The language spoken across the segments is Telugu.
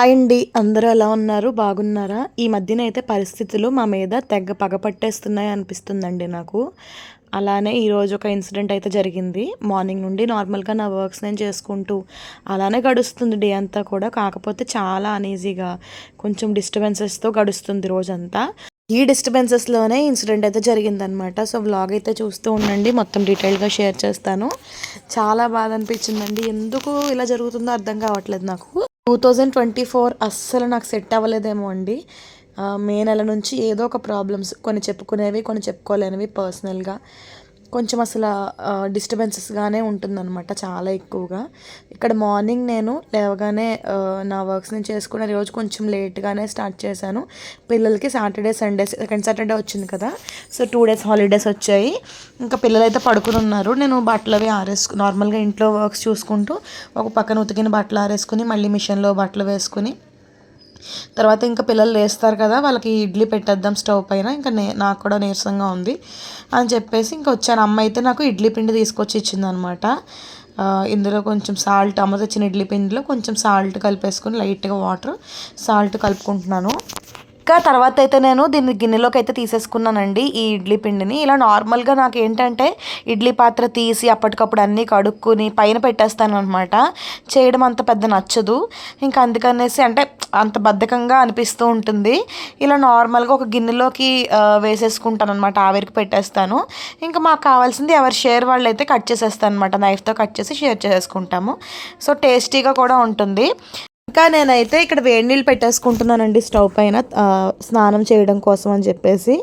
హాయ్ అండి అందరూ ఎలా ఉన్నారు? బాగున్నారా? ఈ మధ్యన అయితే పరిస్థితులు మా మీద తెగ పగపట్టేస్తున్నాయి అనిపిస్తుందండి నాకు. అలానే ఈరోజు ఒక ఇన్సిడెంట్ అయితే జరిగింది. మార్నింగ్ నుండి నార్మల్గా నా వర్క్స్ నేను చేసుకుంటూ అలానే గడుస్తుంది డే అంతా కూడా. కాకపోతే చాలా అనీజీగా కొంచెం డిస్టర్బెన్సెస్తో గడుస్తుంది రోజంతా. ఈ డిస్టర్బెన్సెస్లోనే ఇన్సిడెంట్ అయితే జరిగిందనమాట. సో వ్లాగ్ అయితే చూస్తూ ఉండండి. మొత్తం డీటెయిల్గా షేర్ చేస్తాను. చాలా బాధ అనిపించిందండి. ఎందుకు ఇలా జరుగుతుందో అర్థం కావట్లేదు నాకు. టూ థౌజండ్ ట్వంటీ ఫోర్ అస్సలు నాకు సెట్ అవ్వలేదేమో అండి. మే నెల నుంచి ఏదో ఒక ప్రాబ్లమ్స్ కొన్ని చెప్పుకునేవి కొన్ని చెప్పుకోలేనివి పర్సనల్గా కొంచెం అసలు డిస్టర్బెన్సెస్గానే ఉంటుందన్నమాట చాలా ఎక్కువగా. ఇక్కడ మార్నింగ్ నేను లేవగానే నా వర్క్స్ నేను చేసుకున్న రోజు కొంచెం లేట్గానే స్టార్ట్ చేశాను. పిల్లలకి సాటర్డే సండే సెకండ్ సాటర్డే వచ్చింది కదా సో టూ డేస్ హాలిడేస్ వచ్చాయి. ఇంకా పిల్లలు అయితే పడుకుని ఉన్నారు. నేను బట్టలు అవి ఆరేసుకు నార్మల్గా ఇంట్లో వర్క్స్ చూసుకుంటూ ఒక పక్కన ఉతికిన బట్టలు ఆరేసుకుని మళ్ళీ మిషన్లో బట్టలు వేసుకుని తర్వాత ఇంకా పిల్లలు లేస్తారు కదా వాళ్ళకి ఇడ్లీ పెట్టేద్దాం స్టవ్ పైన. ఇంకా నే నాకు కూడా నీరసంగా ఉంది అని చెప్పేసి ఇంకా వచ్చాను. అమ్మ అయితే నాకు ఇడ్లీ పిండి తీసుకొచ్చి ఇచ్చిందనమాట. అనమాట ఇందులో కొంచెం సాల్ట్ అమ్మ తెచ్చిన ఇడ్లీ పిండిలో కొంచెం సాల్ట్ కలిపేసుకొని లైట్గా వాటర్ సాల్ట్ కలుపుకుంటున్నాను. ఇంకా తర్వాత అయితే నేను దీన్ని గిన్నెలోకి అయితే తీసేసుకున్నానండి ఈ ఇడ్లీ పిండిని. ఇలా నార్మల్గా నాకు ఏంటంటే ఇడ్లీ పాత్ర తీసి అప్పటికప్పుడు అన్నీ కడుక్కుని పైన పెట్టేస్తాను అనమాట చేయడం అంత పెద్ద నచ్చదు. ఇంకా అందుకనేసి అంటే అంత బద్ధకంగా అనిపిస్తూ ఉంటుంది. ఇలా నార్మల్గా ఒక గిన్నెలోకి వేసేసుకుంటాను అనమాట ఆవిరికి పెట్టేస్తాను. ఇంకా మాకు కావాల్సింది ఎవరి షేర్ వాళ్ళు అయితే కట్ చేసేస్తాను అనమాట నైఫ్తో కట్ చేసి షేర్ చేసేసుకుంటాము సో టేస్టీగా కూడా ఉంటుంది. ఇంకా నేనైతే ఇక్కడ వేడి నీళ్ళు పెట్టేసుకుంటున్నానండి స్టవ్ పైన స్నానం చేయడం కోసం అని చెప్పేసి.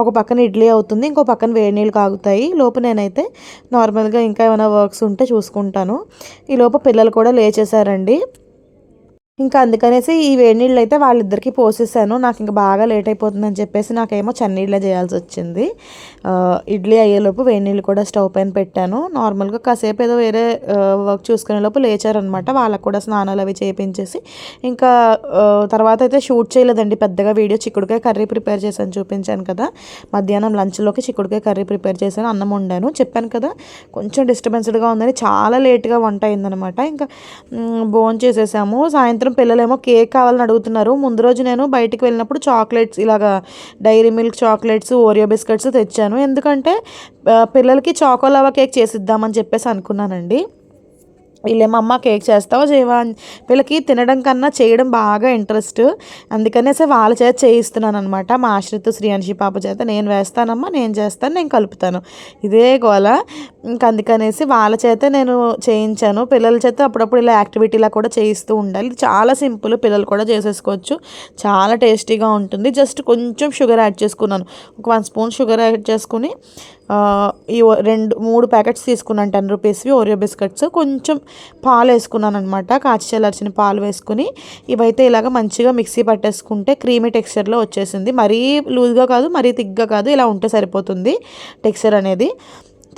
ఒక పక్కన ఇడ్లీ అవుతుంది ఇంకో పక్కన వేడి నీళ్ళు కాగుతాయి. లోపు నేనైతే నార్మల్గా ఇంకా ఏమైనా వర్క్స్ ఉంటే చూసుకుంటాను. ఈ లోప పిల్లలు కూడా లేచేశారండి. ఇంకా అందుకనేసి ఈ వేడి నీళ్ళు అయితే వాళ్ళిద్దరికి పోసేసాను. నాకు ఇంకా బాగా లేట్ అయిపోతుందని చెప్పేసి నాకేమో చన్నీళ్ళే చేయాల్సి వచ్చింది. ఇడ్లీ అయ్యేలోపు వేడి నీళ్ళు కూడా స్టవ్ పైన పెట్టాను. నార్మల్గా కాసేపు ఏదో వేరే వర్క్ చూసుకునే లోపు లేచారనమాట. వాళ్ళకు కూడా స్నానాలు అవి చేయించేసి ఇంకా తర్వాత అయితే షూట్ చేయలేదండి. పెద్దగా వీడియో చిక్కుడుకాయ కర్రీ ప్రిపేర్ చేశాను చూపించాను కదా. మధ్యాహ్నం లంచ్లోకి చిక్కుడుకాయ కర్రీ ప్రిపేర్ చేశాను అన్నం వండాను. చెప్పాను కదా కొంచెం డిస్టర్బెన్స్డ్గా ఉందని చాలా లేట్గా వంట అయిందనమాట. ఇంకా భోజనం చేసేసాము సాయంత్రం పిల్లలేమో కేక్ కావాలని అడుగుతున్నారు. ముందు రోజు నేను బయటికి వెళ్ళినప్పుడు చాక్లెట్స్ ఇలాగా Dairy Milk chocolates Oreo biscuits తెచ్చాను. ఎందుకంటే పిల్లలకి చాకోలావా కేక్ చేసిద్దామని చెప్పేసి అనుకున్నానండి. వీళ్ళేమో అమ్మ కేక్ చేస్తావా చేయవా? వీళ్ళకి తినడం కన్నా చేయడం బాగా ఇంట్రెస్ట్. అందుకనేసి వాళ్ళ చేత చేయిస్తున్నాను అనమాట మా ఆశ్రిత్ శ్రీయాన్షి పాప చేత నేను వేస్తానమ్మా నేను చేస్తాను నేను కలుపుతాను. ఇదే గోల. ఇంక అందుకనేసి వాళ్ళ చేత నేను చేయించాను. పిల్లల చేత అప్పుడప్పుడు ఇలా యాక్టివిటీలా కూడా చేయిస్తూ ఉండాలి. చాలా సింపుల్ పిల్లలు కూడా చేసేసుకోవచ్చు. చాలా టేస్టీగా ఉంటుంది. జస్ట్ కొంచెం షుగర్ యాడ్ చేసుకున్నాను. ఒక వన్ స్పూన్ షుగర్ యాడ్ చేసుకుని ఈ రెండు మూడు ప్యాకెట్స్ తీసుకున్నాను టెన్ రూపీస్వి ఓరియో బిస్కెట్స్. కొంచెం పాలు వేసుకున్నాను అనమాట కాచి చల్లార్చిన పాలు వేసుకుని ఇవైతే ఇలాగ మంచిగా మిక్సీ పట్టేసుకుంటే క్రీమీ టెక్స్చర్లో వచ్చేసింది. మరీ లూజ్గా కాదు మరీ థిక్గా కాదు ఇలా ఉంటే సరిపోతుంది టెక్స్చర్ అనేది.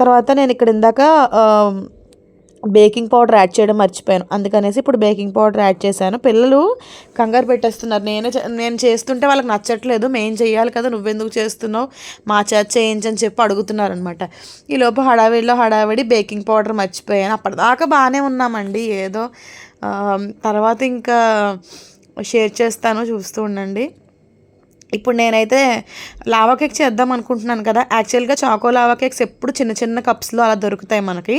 తర్వాత నేను ఇక్కడ ఇందాక బేకింగ్ పౌడర్ యాడ్ చేయడం మర్చిపోయాను. అందుకనేసి ఇప్పుడు బేకింగ్ పౌడర్ యాడ్ చేశాను. పిల్లలు కంగారు పెట్టేస్తున్నారు. నేను నేను చేస్తుంటే వాళ్ళకి నచ్చట్లేదు. మేం చేయాలి కదా నువ్వెందుకు చేస్తున్నావు? మా చేత చేయించని చెప్పి అడుగుతున్నారు అనమాట ఈ లోపు హడావిడిలో హడావిడి బేకింగ్ పౌడర్ మర్చిపోయాను. అప్పటిదాకా బాగానే ఉన్నామండి. ఏదో తర్వాత ఇంకా షేర్ చేస్తాను. చూస్తూ ఉండండి. ఇప్పుడు నేనైతే లావా కేక్ చేద్దాం అనుకుంటున్నాను కదా. యాక్చువల్గా చాకో లావా కేక్స్ ఎప్పుడు చిన్న చిన్న కప్స్లో అలా దొరుకుతాయి మనకి.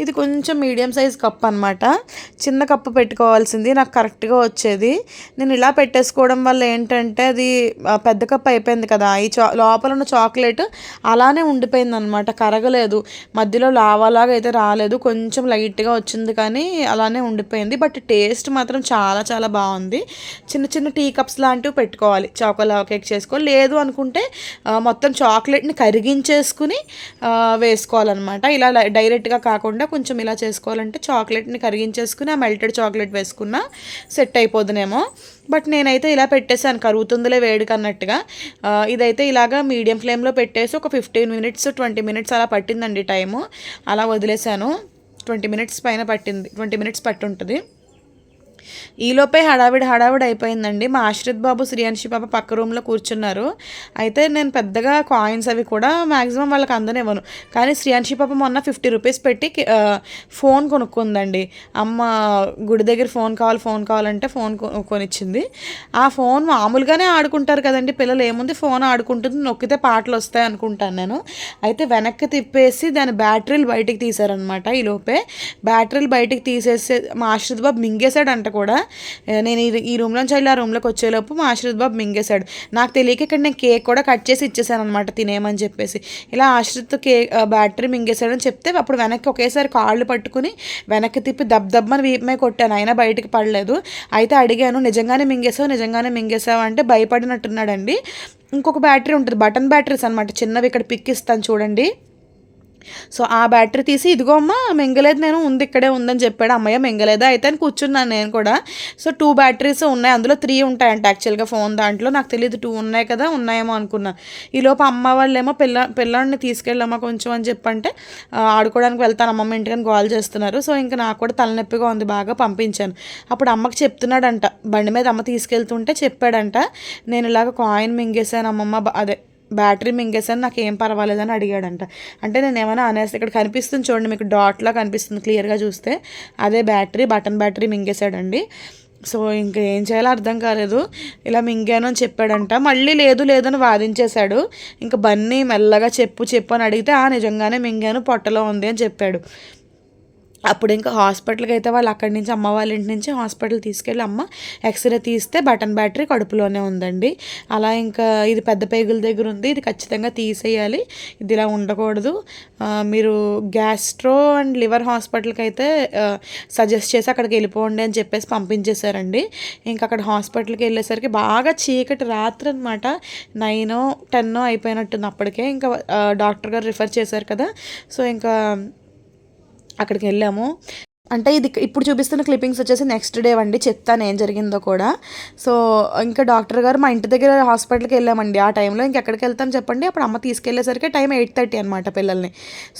ఇది కొంచెం మీడియం సైజ్ కప్ అనమాట చిన్న కప్పు పెట్టుకోవాల్సింది. నాకు కరెక్ట్గా వచ్చేది. నేను ఇలా పెట్టేసుకోవడం వల్ల ఏంటంటే అది పెద్ద కప్ అయిపోయింది కదా. ఈ చా లోపల ఉన్న చాక్లెట్ అలానే ఉండిపోయింది అనమాట కరగలేదు. మధ్యలో లావాలాగా అయితే రాలేదు. కొంచెం లైట్గా వచ్చింది కానీ అలానే ఉండిపోయింది. బట్ టేస్ట్ మాత్రం చాలా చాలా బాగుంది. చిన్న చిన్న టీ కప్స్ లాంటివి పెట్టుకోవాలి. చాకో లావా కేక్ కేక్ చేసుకోవాలి లేదు అనుకుంటే మొత్తం చాక్లెట్ని కరిగించేసుకుని వేసుకోవాలన్నమాట. ఇలా డైరెక్ట్గా కాకుండా కొంచెం ఇలా చేసుకోవాలంటే చాక్లెట్ని కరిగించేసుకుని ఆ మెల్టెడ్ చాక్లెట్ వేసుకున్నా సెట్ అయిపోదునేమో. బట్ నేనైతే ఇలా పెట్టేసాను కరుగుతుందిలే వేడికి అన్నట్టుగా. ఇదైతే ఇలాగా మీడియం ఫ్లేమ్లో పెట్టేసి ఒక ఫిఫ్టీన్ మినిట్స్ ట్వంటీ మినిట్స్ అలా పట్టిందండి టైము. అలా వదిలేసాను ట్వంటీ మినిట్స్ పైన పట్టింది ట్వంటీ మినిట్స్ పట్టుంటుంది. ఈలోపే హడావిడి హడావిడి అయిపోయిందండి. మా ఆశ్రిత్ బాబు శ్రీయాన్షి పాప పక్క రూమ్లో కూర్చున్నారు. అయితే నేను పెద్దగా కాయిన్స్ అవి కూడా మ్యాక్సిమం వాళ్ళకి అందనివ్వను కానీ శ్రీయాన్షి పాప మొన్న ఫిఫ్టీ రూపీస్ పెట్టి ఫోన్ కొనుక్కుందండి. అమ్మ గుడి దగ్గర ఫోన్ కావాలి ఫోన్ కావాలంటే ఫోన్ కొనిచ్చింది. ఆ ఫోన్ మామూలుగానే ఆడుకుంటారు కదండి. పిల్లలు ఏముంది ఫోన్ ఆడుకుంటుంది నొక్కితే పాటలు వస్తాయి అనుకుంటాను నేను. అయితే వెనక్కి తిప్పేసి దాని బ్యాటరీలు బయటికి తీశారనమాట ఈ లోపే. బ్యాటరీలు బయటికి తీసేసి మా ఆశ్రిత్ బాబు మింగేశాడంట కూడా. నేను ఈ రూమ్లో నుంచి వెళ్ళి ఆ రూమ్లోకి వచ్చేలోపు మా ఆశ్రిత్ బాబు మింగేశాడు. నాకు తెలియక ఇక్కడ నేను కేక్ కూడా కట్ చేసి ఇచ్చేసాను అనమాట తినేయమని చెప్పేసి. ఇలా ఆశ్రిత్ కేక్ బ్యాటరీ మింగేశాడని చెప్తే అప్పుడు వెనక్కి ఒకేసారి కాళ్ళు పట్టుకుని వెనక్కి తిప్పి దబ్ దబ్బని వీపమే కొట్టాను. అయినా బయటికి పడలేదు. అయితే అడిగాను నిజంగానే మింగేసావు నిజంగానే మింగేసావు అంటే భయపడినట్టున్నాడండి. ఇంకొక బ్యాటరీ ఉంటుంది బటన్ బ్యాటరీస్ అనమాట చిన్నవి ఇక్కడ పిక్ ఇస్తాను చూడండి. సో ఆ బ్యాటరీ తీసి ఇదిగో అమ్మ మింగలేదు నేను ఉంది ఇక్కడే ఉందని చెప్పాడు అమ్మయ్య మింగలేదా? అయితే అని కూర్చున్నాను నేను కూడా. సో టూ బ్యాటరీస్ ఉన్నాయి అందులో త్రీ ఉంటాయంట యాక్చువల్గా ఫోన్ దాంట్లో. నాకు తెలియదు టూ ఉన్నాయి కదా ఉన్నాయేమో అనుకున్నా. ఈలోపు అమ్మ వాళ్ళేమో పిల్ల పిల్లాడిని తీసుకెళ్ళమ్మా కొంచెం అని చెప్పంటే ఆడుకోవడానికి వెళ్తాను అమ్మమ్మ ఇంటికని కాల్ చేస్తున్నారు. సో ఇంకా నాకు కూడా తలనొప్పిగా ఉంది బాగా పంపించాను. అప్పుడు అమ్మకి చెప్తున్నాడంట బండి మీద అమ్మ తీసుకెళ్తుంటే చెప్పాడంట నేను ఇలాగ కాయిన్ మింగేశాను అమ్మమ్మ అదే బ్యాటరీ మింగేసాను నాకు ఏం పర్వాలేదని అడిగాడంట. అంటే నేను ఏమైనా అనేసి ఇక్కడ కనిపిస్తుంది చూడండి మీకు డాట్లా కనిపిస్తుంది క్లియర్గా చూస్తే. అదే బ్యాటరీ బటన్ బ్యాటరీ మింగేశాడండి. సో ఇంకా ఏం చేయాలో అర్థం కాలేదు. ఇలా మింగాను అని చెప్పాడంట. మళ్ళీ లేదు లేదని వాదించేశాడు. ఇంకా బన్నీ మెల్లగా చెప్పు చెప్పు అని అడిగితే ఆ నిజంగానే మింగాను పొట్టలో ఉంది అని చెప్పాడు. అప్పుడు ఇంకా హాస్పిటల్కి అయితే వాళ్ళు అక్కడి నుంచి అమ్మ వాళ్ళ ఇంటి నుంచి హాస్పిటల్ తీసుకెళ్ళి అమ్మ ఎక్స్రే తీస్తే బటన్ బ్యాటరీ కడుపులోనే ఉందండి. అలా ఇంకా ఇది పెద్ద పేగుల దగ్గర ఉంది. ఇది ఖచ్చితంగా తీసేయాలి. ఇది ఇలా ఉండకూడదు. మీరు గ్యాస్ట్రో అండ్ లివర్ హాస్పిటల్కి అయితే సజెస్ట్ చేసి అక్కడికి వెళ్ళిపోండి అని చెప్పేసి పంపించేశారండి. ఇంకా అక్కడ హాస్పిటల్కి వెళ్ళేసరికి బాగా చీకటి రాత్రి అనమాట నైన్ టెన్ అయిపోయినట్టుంది అప్పటికే. ఇంకా డాక్టర్ గారు రిఫర్ చేశారు కదా. సో ఇంకా అక్కడికి వెళ్ళాము. అంటే ఇది ఇప్పుడు చూపిస్తున్న క్లిప్పింగ్స్ వచ్చేసి నెక్స్ట్ డే అండి చెప్తాను ఏం జరిగిందో కూడా. సో ఇంకా డాక్టర్ గారు మా ఇంటి దగ్గర హాస్పిటల్కి వెళ్ళామండి. ఆ టైంలో ఇంకెక్కడికి వెళ్తాను చెప్పండి. అప్పుడు అమ్మ తీసుకెళ్ళేసరికి టైం ఎయిట్ థర్టీ అనమాట పిల్లల్ని.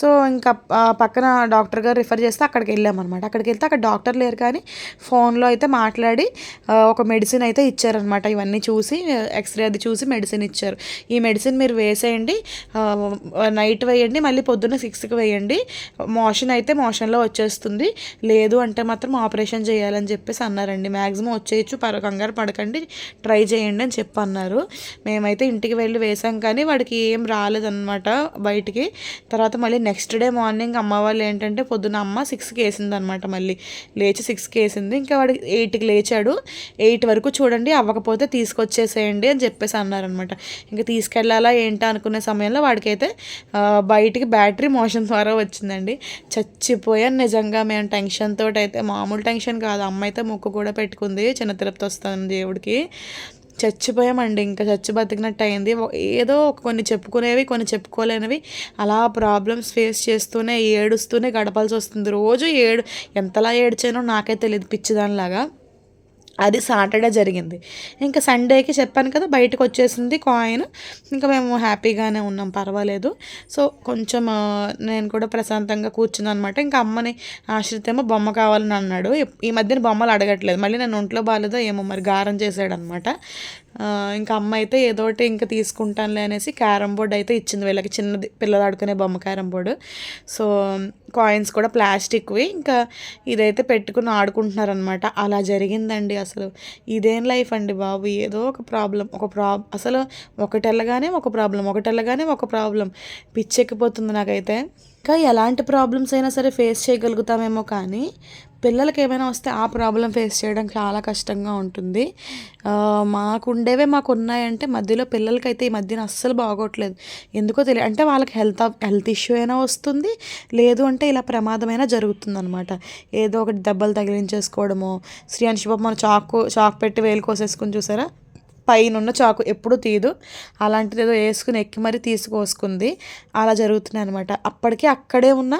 సో ఇంకా పక్కన డాక్టర్ గారు రిఫర్ చేస్తే అక్కడికి వెళ్ళామన్నమాట. అక్కడికి వెళ్తే అక్కడ డాక్టర్ లేరు కానీ ఫోన్లో అయితే మాట్లాడి ఒక మెడిసిన్ అయితే ఇచ్చారనమాట ఇవన్నీ చూసి ఎక్స్రే అది చూసి మెడిసిన్ ఇచ్చారు. ఈ మెడిసిన్ మీరు వేసేయండి నైట్ వేయండి మళ్ళీ పొద్దున్న సిక్స్కి వేయండి. మోషన్ అయితే మోషన్లో వచ్చేస్తుంది. లేదు అంటే మాత్రం ఆపరేషన్ చేయాలని చెప్పేసి అన్నారండి. మ్యాక్సిమం వచ్చేయచ్చు పర కంగారు పడకండి ట్రై చేయండి అని చెప్పి అన్నారు. మేమైతే ఇంటికి వెళ్ళి వేసాం కానీ వాడికి ఏం రాలేదన్నమాట బయటికి. తర్వాత మళ్ళీ నెక్స్ట్ డే మార్నింగ్ అమ్మ వాళ్ళు ఏంటంటే పొద్దున అమ్మ సిక్స్కి వేసింది అనమాట మళ్ళీ. లేచి సిక్స్కి వేసింది. ఇంకా వాడికి ఎయిట్కి లేచాడు. ఎయిట్ వరకు చూడండి అవ్వకపోతే తీసుకొచ్చేసేయండి అని చెప్పేసి అన్నారనమాట ఇంకా తీసుకెళ్ళాలా ఏంటా అనుకునే సమయంలో వాడికైతే బయటికి బ్యాటరీ మోషన్ ద్వారా వచ్చిందండి. చచ్చిపోయాను నిజంగా మేము టెన్షన్ తోటి అయితే మామూలు టెన్షన్ కాదు. అమ్మ అయితే ముక్కు కూడా పెట్టుకుంది చిన్న తిరుపతి వస్తాను దేవుడికి. చచ్చిపోయామండి ఇంకా చచ్చి బతికినట్టు అయింది ఏదో కొన్ని చెప్పుకునేవి కొన్ని చెప్పుకోలేనివి అలా ప్రాబ్లమ్స్ ఫేస్ చేస్తూనే ఏడుస్తూనే గడపాల్సి వస్తుంది రోజు ఏడు ఎంతలా ఏడ్చానో నాకే తెలియదు పిచ్చిదానిలాగా. అది సాటర్డే జరిగింది. ఇంకా సండేకి చెప్పాను కదా బయటకు వచ్చేసింది కాయిన్. ఇంకా మేము హ్యాపీగానే ఉన్నాం పర్వాలేదు. సో కొంచెం నేను కూడా ప్రశాంతంగా కూర్చున్నాను అనమాట ఇంకా అమ్మని ఆశ్రితేమో బొమ్మ కావాలని అన్నాడు. ఈ మధ్యన బొమ్మలు అడగట్లేదు. మళ్ళీ నేను ఒంట్లో బాగాలేదో ఏమో మరి గారం చేశాడనమాట ఇంకా అమ్మ అయితే ఏదో ఒకటి ఇంకా తీసుకుంటానులే అనేసి క్యారమ్ బోర్డ్ అయితే ఇచ్చింది వీళ్ళకి చిన్నది పిల్లలు ఆడుకునే బొమ్మ క్యారమ్ బోర్డు. సో కాయిన్స్ కూడా ప్లాస్టిక్వి. ఇంకా ఇదైతే పెట్టుకుని ఆడుకుంటున్నారనమాట అలా జరిగిందండి అసలు. ఇదేం లైఫ్ అండి బాబు? ఏదో ఒక ప్రాబ్లం. ఒక ప్రాబ్ అసలు ఒకటెళ్ళగానే ఒక ప్రాబ్లం. ఒకటెళ్ళగానే ఒక ప్రాబ్లం. పిచ్చెక్కిపోతుంది నాకైతే. ఇంకా ఎలాంటి ప్రాబ్లమ్స్ అయినా సరే ఫేస్ చేయగలుగుతామేమో కానీ పిల్లలకి ఏమైనా వస్తే ఆ ప్రాబ్లం ఫేస్ చేయడం చాలా కష్టంగా ఉంటుంది. మాకుండేవే మాకు ఉన్నాయంటే మధ్యలో పిల్లలకైతే ఈ మధ్యన అస్సలు బాగోట్లేదు. ఎందుకో తెలియదు అంటే వాళ్ళకి హెల్త్ హెల్త్ ఇష్యూ అయినా వస్తుంది లేదు అంటే ఇలా ప్రమాదమైనా జరుగుతుంది అనమాట ఏదో ఒకటి దెబ్బలు తగిలించేసుకోవడమో అని బాబు మన చాకు చాక్ పెట్టి వేలు కోసేసుకుని చూసారా? పైనన్న చాకు ఎప్పుడు తీయదు. అలాంటిది ఏదో వేసుకుని ఎక్కి మరీ తీసుకోసుకుంది అలా జరుగుతున్నాయి అనమాట అప్పటికి అక్కడే ఉన్న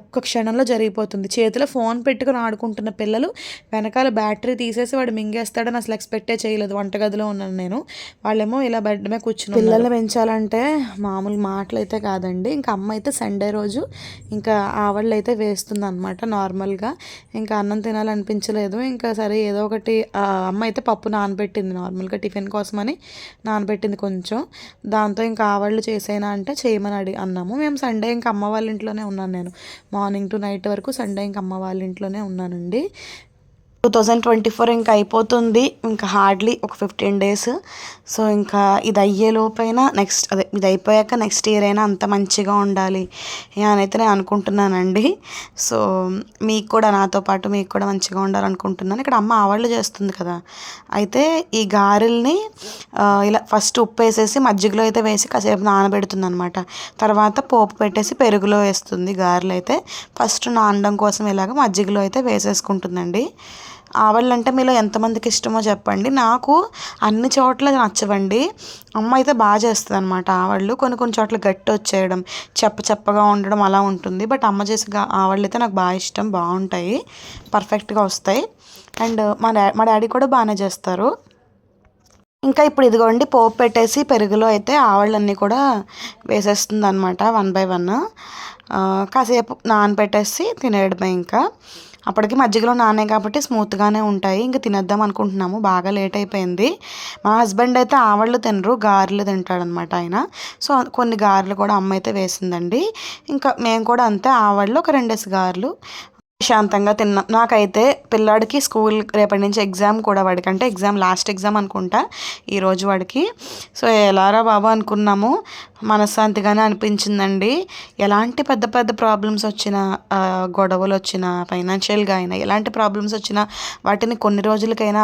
ఒక్క క్షణంలో జరిగిపోతుంది. చేతిలో ఫోన్ పెట్టుకుని ఆడుకుంటున్న పిల్లలు వెనకాల బ్యాటరీ తీసేసి వాడు మింగేస్తాడని అసలు ఎక్స్పెక్టే చేయలేదు. వంటగదిలో ఉన్నాను నేను. వాళ్ళేమో ఇలా బెడ్ మీద కూర్చుని పిల్లల్ని పెంచాలంటే మామూలు మాటలు అయితే కాదండి. ఇంకా అమ్మ అయితే సండే రోజు ఇంకా ఆవళ్ళు అయితే వేస్తుంది అనమాట నార్మల్గా. ఇంకా అన్నం తినాలనిపించలేదు. ఇంకా సరే ఏదో ఒకటి అమ్మ అయితే పప్పు నానబెట్టింది నార్మల్గా టిఫిన్ కోసమని నానబెట్టింది కొంచెం. దాంతో ఇంకా ఆవాళ్ళు చేసేనా అంటే చేయమని అడిగి అన్నాము. మేము సండే ఇంకా అమ్మ వాళ్ళ ఇంట్లోనే ఉన్నాను నేను. మార్నింగ్ టు నైట్ వరకు సండే ఇంకా అమ్మ వాళ్ళ ఇంట్లోనే ఉన్నానండి. టూ థౌజండ్ ట్వంటీ ఫోర్ ఇంకా అయిపోతుంది. ఇంకా హార్డ్లీ ఒక ఫిఫ్టీన్ డేస్. సో ఇంకా ఇది అయ్యే లోపైనా నెక్స్ట్ అదే ఇది అయిపోయాక నెక్స్ట్ ఇయర్ అయినా అంత మంచిగా ఉండాలి. అని అయితే నేను అనుకుంటున్నానండి. సో మీకు కూడా నాతో పాటు మీకు కూడా మంచిగా ఉండాలనుకుంటున్నాను. ఇక్కడ అమ్మ ఆవాళ్ళు చేస్తుంది కదా. అయితే ఈ గారెల్ని ఇలా ఫస్ట్ ఉప్పు వేసేసి మజ్జిగలో అయితే వేసి కాసేపు నానబెడుతుంది అనమాట తర్వాత పోపు పెట్టేసి పెరుగులో వేస్తుంది గారెలు అయితే ఫస్ట్ నానడం కోసం ఇలాగ మజ్జిగలో అయితే వేసేసుకుంటుందండి. ఆవళ్ళంటే మీలో ఎంతమందికి ఇష్టమో చెప్పండి. నాకు అన్ని చోట్ల నచ్చవండి. అమ్మ అయితే బాగా చేస్తుంది అనమాట ఆవళ్ళు కొన్ని కొన్ని చోట్ల గట్టి వచ్చేయడం చెప్ప చెప్పగా ఉండడం అలా ఉంటుంది. బట్ అమ్మ చేసే ఆవళ్ళు అయితే నాకు బాగా ఇష్టం. బాగుంటాయి. పర్ఫెక్ట్గా వస్తాయి. అండ్ మా డా మా డాడీ కూడా బాగానే చేస్తారు. ఇంకా ఇప్పుడు ఇదిగోండి పోపు పెట్టేసి పెరుగులో అయితే ఆవళ్ళన్నీ కూడా వేసేస్తుంది అనమాట వన్ బై వన్. కాసేపు నానబెట్టేసి తినేయడమే ఇంకా. అప్పటికి మజ్జిగలో నానే కాబట్టి స్మూత్గానే ఉంటాయి. ఇంకా తినేద్దాం అనుకుంటున్నాము. బాగా లేట్ అయిపోయింది. మా హస్బెండ్ అయితే ఆవళ్ళు తినరు గారెలు తింటాడనమాట ఆయన. సో కొన్ని గారెలు కూడా అమ్మ అయితే వేసిందండి. ఇంకా మేము కూడా అంతే ఆవళ్ళు ఒక రెండేసి గారెలు. ప్రశాంతంగా తిన్నా. నాకైతే పిల్లాడికి స్కూల్ రేపటి నుంచి ఎగ్జామ్ కూడా వాడికి. అంటే ఎగ్జామ్ లాస్ట్ ఎగ్జామ్ అనుకుంటా ఈరోజు వాడికి. సో ఎలారా బాబా అనుకున్నాము. మనశ్శాంతిగానే అనిపించిందండి. ఎలాంటి పెద్ద పెద్ద ప్రాబ్లమ్స్ వచ్చినా గొడవలు వచ్చినా ఫైనాన్షియల్గా అయినా ఎలాంటి ప్రాబ్లమ్స్ వచ్చినా వాటిని కొన్ని రోజులకైనా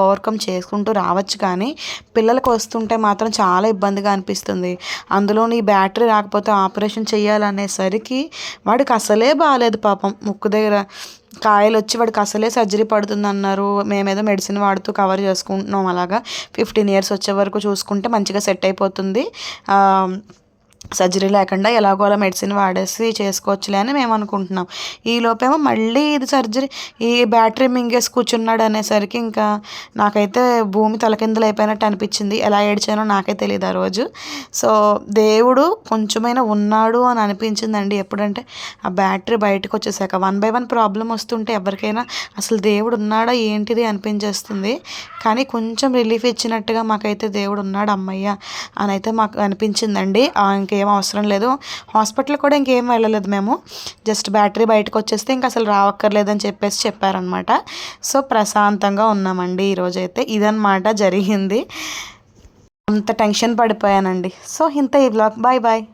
ఓవర్కమ్ చేసుకుంటూ రావచ్చు కానీ పిల్లలకు వస్తుంటే మాత్రం చాలా ఇబ్బందిగా అనిపిస్తుంది. అందులో నీ బ్యాటరీ రాకపోతే ఆపరేషన్ చేయాలనేసరికి వాడికి అసలే బాగాలేదు పాపం. ముక్కు దగ్గర కాయలు వచ్చి వాడికి అసలే సర్జరీ పడుతుంది అన్నారు మేమేదో మెడిసిన్ వాడుతూ కవర్ చేసుకుంటున్నాం అలాగా. ఫిఫ్టీన్ ఇయర్స్ వచ్చే వరకు చూసుకుంటే మంచిగా సెట్ అయిపోతుంది. సర్జరీ లేకుండా ఎలాగో అలా మెడిసిన్ వాడేసి చేసుకోవచ్చులే అని మేము అనుకుంటున్నాం. ఈ లోపేమో మళ్ళీ ఇది సర్జరీ ఈ బ్యాటరీ మింగేసి కూర్చున్నాడు అనేసరికి ఇంకా నాకైతే భూమి తలకిందులు అయిపోయినట్టు అనిపించింది. ఎలా ఏడ్చానో నాకే తెలియదు ఆ రోజు. సో దేవుడు కొంచెమైనా ఉన్నాడు అని అనిపించిందండి. ఎప్పుడంటే ఆ బ్యాటరీ బయటకు వచ్చేసాక వన్ బై వన్ ప్రాబ్లం వస్తుంటే ఎవరికైనా అసలు దేవుడు ఉన్నాడా ఏంటిది అనిపించేస్తుంది. కానీ కొంచెం రిలీఫ్ ఇచ్చినట్టుగా మాకైతే దేవుడు ఉన్నాడు అమ్మయ్య అని అయితే మాకు అనిపించిందండి. ఇంకే ఏం అవసరం లేదు. హాస్పిటల్ కూడా ఇంకేం వెళ్ళలేదు మేము. జస్ట్ బ్యాటరీ బయటకు వచ్చేస్తే ఇంకా అసలు రావక్కర్లేదని చెప్పేసి చెప్పారనమాట సో ప్రశాంతంగా ఉన్నామండి. ఈరోజైతే ఇదనమాట జరిగింది. అంత టెన్షన్ పడిపోయానండి. సో ఇంత ఈ బ్లాగ్. Bye bye.